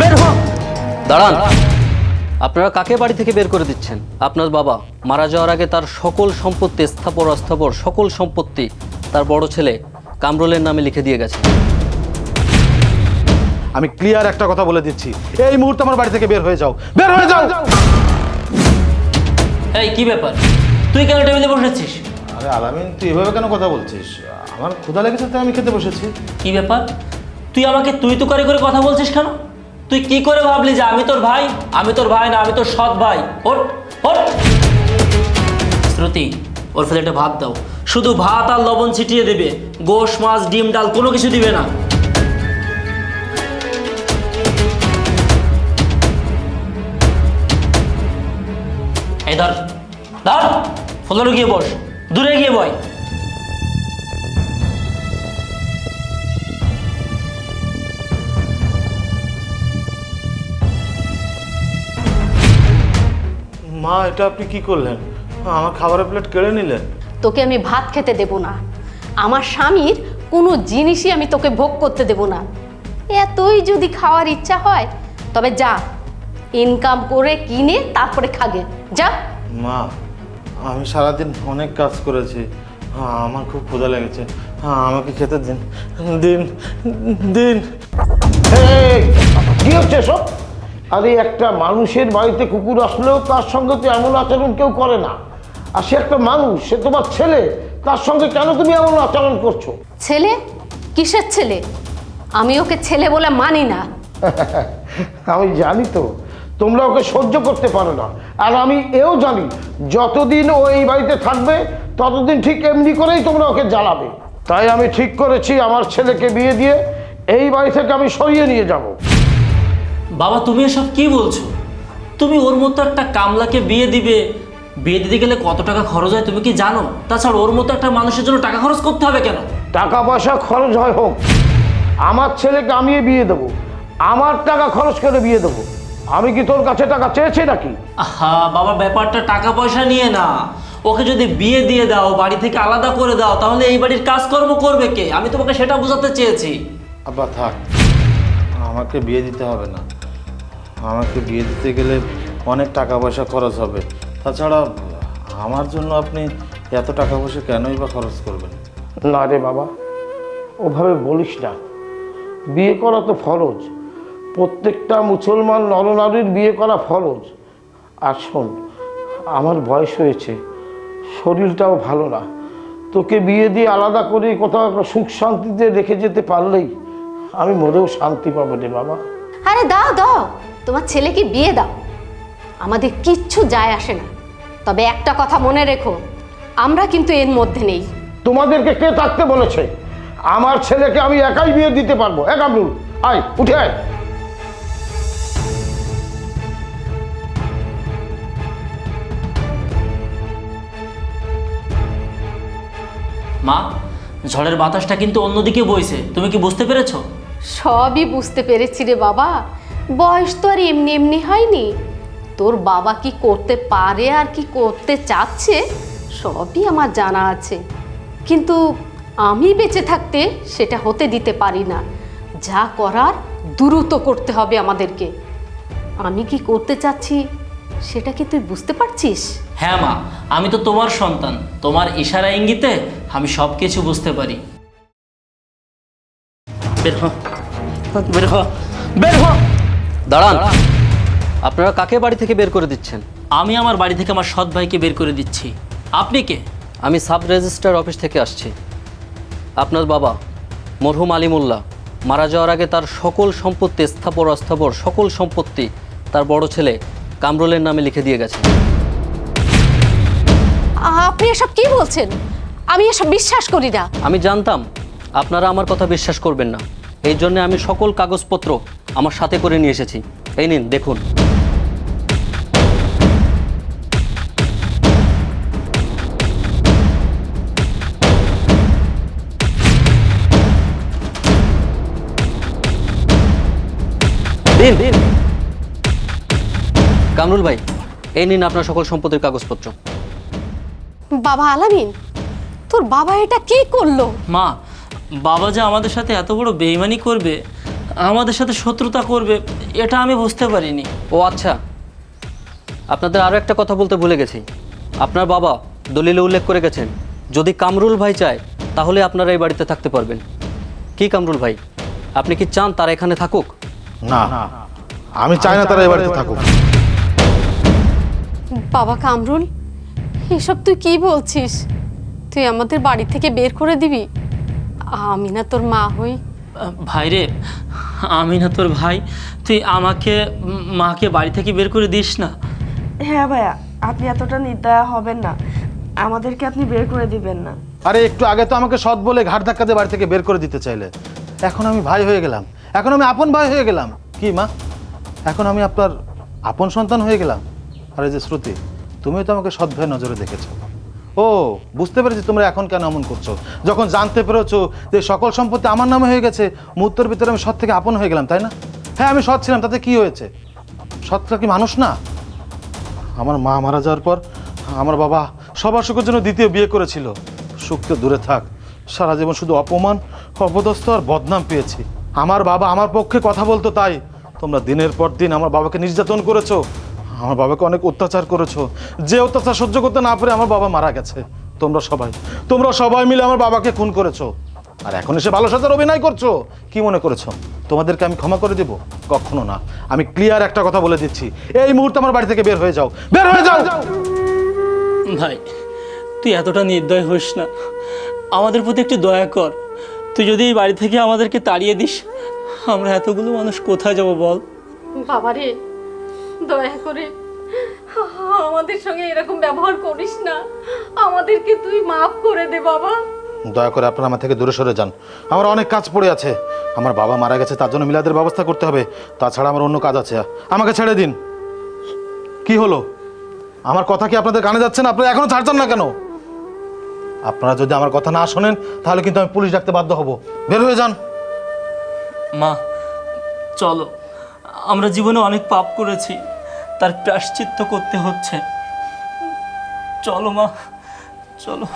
বের হ দাঁড়ান। আপনারা কাকে বাড়ি থেকে বের করে দিচ্ছেন? আপনার বাবা মারা যাওয়ার আগে তার সকল সম্পত্তি স্থাপর অস্থাপর সকল সম্পত্তি তার বড় ছেলে কামরুলের নামে লিখে দিয়ে গেছে। আমি ক্লিয়ার একটা কথা বলে দিচ্ছি। এই মুহূর্তে আমার বাড়ি থেকে বের হয়ে যাও। বের হয়ে যাও। এই কি ব্যাপার? তুই কেন টেবিলে বসেছিস? আরে আলামিন তুই এভাবে কেন কথা বলছিস? আমার ক্ষুধা লেগেছে তাই আমি খেতে বসেছি। কি ব্যাপার? তুই আমাকে তুই তো করে করে কথা বলছিস কেন? তুই কি করে ভাবলি যে আমি তোর ভাই? আমি তোর ভাই না, আমি তোর সৎ ভাই। শ্রুতি, ওর ফেলেটে ভাত দাও। শুধু ভাত আর লবণ ছিটিয়ে দেবে। গোশ, মাছ, ডিম, ডাল কোনো কিছু দিবে না। এই ধর ধর। ফলরে গিয়ে বস। দূরে গিয়ে বয়। মা এটা আপনি কি করলেন? আমার খাবারের প্লেট কেড়ে নিলেন। তোকে আমি ভাত খেতে দেব না। আমার স্বামীর কোনো জিনিসই আমি তোকে ভোগ করতে দেব না। এতই যদি খাওয়ার ইচ্ছা হয় তবে যা ইনকাম করে কিনে তারপরে খাগে। যা। মা আমি সারাদিন অনেক কাজ করেছি। হ্যাঁ, আমার খুব ক্ষুধা লেগেছে। হ্যাঁ আমাকে খেতে দিন। দিন দিন। এই, কি হচ্ছে সব আরে একটা মানুষের বাড়িতে কুকুর আসলেও তার সঙ্গে তো এমন আচরণ কেউ করে না। আর সে একটা মানুষ সে তোমার ছেলে তার সঙ্গে কেন তুমি এমন আচরণ করছ? ছেলে? কিসের ছেলে? আমি ওকে ছেলে বলে মানি না। আমি জানি তো তোমরা ওকে সহ্য করতে পারো না। আর আমি এও জানি যতদিন ও এই বাড়িতে থাকবে ততদিন ঠিক এমনি করেই তোমরা ওকে জ্বালাবে। তাই আমি ঠিক করেছি আমার ছেলেকে বিয়ে দিয়ে এই বাড়ি থেকে আমি সরিয়ে নিয়ে যাব। বাবা তুমি এসব কি বলছো? তুমি ওর মতো একটা কামলাকে বিয়ে দিবে? বিয়ে দিতে গেলে কত টাকা খরচ হয় তুমি কি জানো? তাছাড়া ওর মতো একটা মানুষের জন্য টাকা খরচ করতে হবে কেন? টাকা পয়সা খরচ হয় হোক। আমার ছেলেকে আমি বিয়ে দেবো। আমার টাকা খরচ করে বিয়ে দেবো। আমি কি তোর কাছে টাকা চেয়েছি নাকি? আহা বাবা ব্যাপারটা টাকা পয়সা নিয়ে না। ওকে যদি বিয়ে দিয়ে দাও বাড়ি থেকে আলাদা করে দাও তাহলে এই বাড়ির কাজকর্ম করবে কে? আমি তোমাকে সেটা বোঝাতে চেয়েছি। আব্বা থাক। আমাকে বিয়ে দিতে হবে না। আমাকে বিয়ে দিতে গেলে অনেক টাকা পয়সা খরচ হবে। তাছাড়া আমার জন্য আপনি এত টাকা পয়সা কেনই বা খরচ করবেন? না রে বাবা ওভাবে বলিস না। বিয়ে করা তো ফরজ। প্রত্যেকটা মুসলমান নরনারীর বিয়ে করা ফরজ। আর শোন আমার বয়স হয়েছে শরীরটাও ভালো না। তোকে বিয়ে দিয়ে আলাদা করে কোথাও একটা সুখ শান্তিতে রেখে যেতে পারলেই আমি মরেও শান্তি পাবো রে বাবা। আরে দাও দাও। তোমার ছেলেকে বিয়ে দাও। আমাদের কিচ্ছু যায় আসে না। তবে একটা কথা মনে রেখো আমরা কিন্তু এর মধ্যে নেই। তোমাদেরকে কে থাকতে বলেছে? আমার ছেলেকে আমি একাই বিয়ে দিতে পারব। এক আব্দুল আয় উঠে আয়। মা ঝড়ের বাতাসটা কিন্তু অন্যদিকে বইছে। তুমি কি বুঝতে পেরেছ? সবই বুঝতে পেরেছি রে বাবা। বয়স তো আর এমনি এমনি হয়নি। তোর বাবা কি করতে পারে আর কি করতে চাচ্ছে, সবই আমার জানা আছে। কিন্তু আমি বেঁচে থাকতে সেটা হতে দিতে পারি না। যা করার দ্রুত করতে হবে আমাদেরকে। আমি কি করতে চাচ্ছি সেটা কি তুই বুঝতে পারছিস? হ্যাঁ মা, আমি তো তোমার সন্তান। তোমার ইশারা ইঙ্গিতে আমি সব কিছু বুঝতে পারি। বের হ। বের হ। বের হ। দাঁড়ান। আপনারা কাকে বাড়ি থেকে বের করে দিচ্ছেন? আমি আমার বাড়ি থেকে আমার সৎ ভাইকে বের করে দিচ্ছি। আপনি কে? আমি সাব রেজিস্ট্রার অফিস থেকে আসছি। আপনার বাবা মরহুম আলিমুল্লাহ মারা যাওয়ার আগে তার সকল সম্পত্তি স্থাপর অস্থাপর সকল সম্পত্তি তার বড় ছেলে কামরুলের নামে লিখে দিয়ে গেছে। আপনি এসব কি বলছেন? আমি এসব বিশ্বাস করি না। আমি জানতাম আপনারা আমার কথা বিশ্বাস করবেন না। এই জন্য আমি সকল কাগজপত্র আমার সাথে করে নিয়ে এসেছি। এই নিন দেখুন। দিন দিন। কামরুল ভাই এই নিন আপনার সকল সম্পত্তির কাগজপত্র। বাবা আলামিন তোর বাবা এটা কি করল? মা বাবা যে আমাদের সাথে এত বড় বেইমানি করবে আমাদের সাথে শত্রুতা করবে এটা আমি বুঝতে পারিনি। ও আচ্ছা। আপনাদের আরও একটা কথা বলতে ভুলে গেছি। আপনার বাবা দলিলে উল্লেখ করে গেছেন যদি কামরুল ভাই চায় তাহলে আপনারা এই বাড়িতে থাকতে পারবেন। কি কামরুল ভাই? আপনি কি চান তারা এখানে থাকুক? না। আমি চাই না তারা এ বাড়িতে থাকুক। বাবা কামরুল এসব তুই কি বলছিস? তুই আমাদের বাড়ি থেকে বের করে দিবি? আমি না তোর মা হই। ভাই রে আমি না তোর ভাই তুই আমাকে মাকে বাড়ি থেকে বের করে দিস না। হ্যাঁ ভাইয়া আপনি এতটা নির্দয়া হবেন না। আমাদেরকে আপনি বের করে দিবেন না। আরে একটু আগে তো আমাকে সৎ বলে ঘাট ধাক্কা দিয়ে বাড়ি থেকে বের করে দিতে চাইলে। এখন আমি ভাই হয়ে গেলাম। এখন আমি আপন ভাই হয়ে গেলাম। কি মা? এখন আমি আপনার আপন সন্তান হয়ে গেলাম। আরে যে শ্রুতি তুমিও তো আমাকে সৎ ভাইয়ের নজরে দেখেছ। ও, বুঝতে পেরেছি তোমরা এখন কেন এমন করছ। যখন জানতে পেরেছ যে সকল সম্পত্তি আমার নামে হয়ে গেছে, মুহূর্তের ভিতরে আমি সৎ থেকে আপন হয়ে গেলাম, তাই না? হ্যাঁ আমি সৎ ছিলাম, তাতে কি হয়েছে? সৎটা কি মানুষ না? আমার মা মারা যাওয়ার পর আমার বাবা সবার সুখের জন্য দ্বিতীয় বিয়ে করেছিল। সুখ তো দূরে থাক, সারা জীবন শুধু অপমান, অপদস্থ আর বদনাম পেয়েছি। আমার বাবা আমার পক্ষে কথা বলতো তাই। তোমরা দিনের পর দিন আমার বাবাকে নির্যাতন করেছ আমার বাবাকে অনেক অত্যাচার করেছ। যে অত্যাচার সহ্য করতে না পারে আমার বাবা মারা গেছে। তোমরা সবাই তোমরা সবাই মিলে আমার বাবাকে খুন করেছ। আর এখন এসে ভালো সাজার অভিনয় করছ। কি মনে করেছ? তোমাদেরকে আমি ক্ষমা করে দেব? কখনো না। আমি ক্লিয়ার একটা কথা বলে দিচ্ছি। এই মুহূর্তে আমার বাড়ি থেকে বের হয়ে যাও। বের হয়ে যাও! ভাই তুই এতটা নির্দয় হোস না। আমাদের প্রতি একটু দয়া কর। তুই যদি এই বাড়ি থেকে আমাদেরকে তাড়িয়ে দিস আমরা এতগুলো মানুষ কোথায় যাব বল? বাবারে দয়া করে। আমাদের সঙ্গে এরকম ব্যবহার করিস না। আমাদেরকে তুই মাফ করে দে বাবা। দয়া করে আপনারা আমার থেকে দূরে সরে যান। আমার অনেক কাজ পড়ে আছে। আমার বাবা মারা গেছে তার জন্য মিলাদের ব্যবস্থা করতে হবে। তাছাড়া আমার অন্য কাজ আছে। আমাকে ছেড়ে দিন। কি হলো? আমার কথা কি আপনাদের কানে যাচ্ছে না? আপনারা এখনও ছাড়ছেন না কেন? আপনারা যদি আমার কথা না শোনেন তাহলে কিন্তু আমি পুলিশ ডাকতে বাধ্য হব। বের হয়ে যান। মা চলো। আমরা জীবনে অনেক পাপ করেছি। তার প্রাশ্চিত্য করতে হচ্ছে। চলো মা চলো।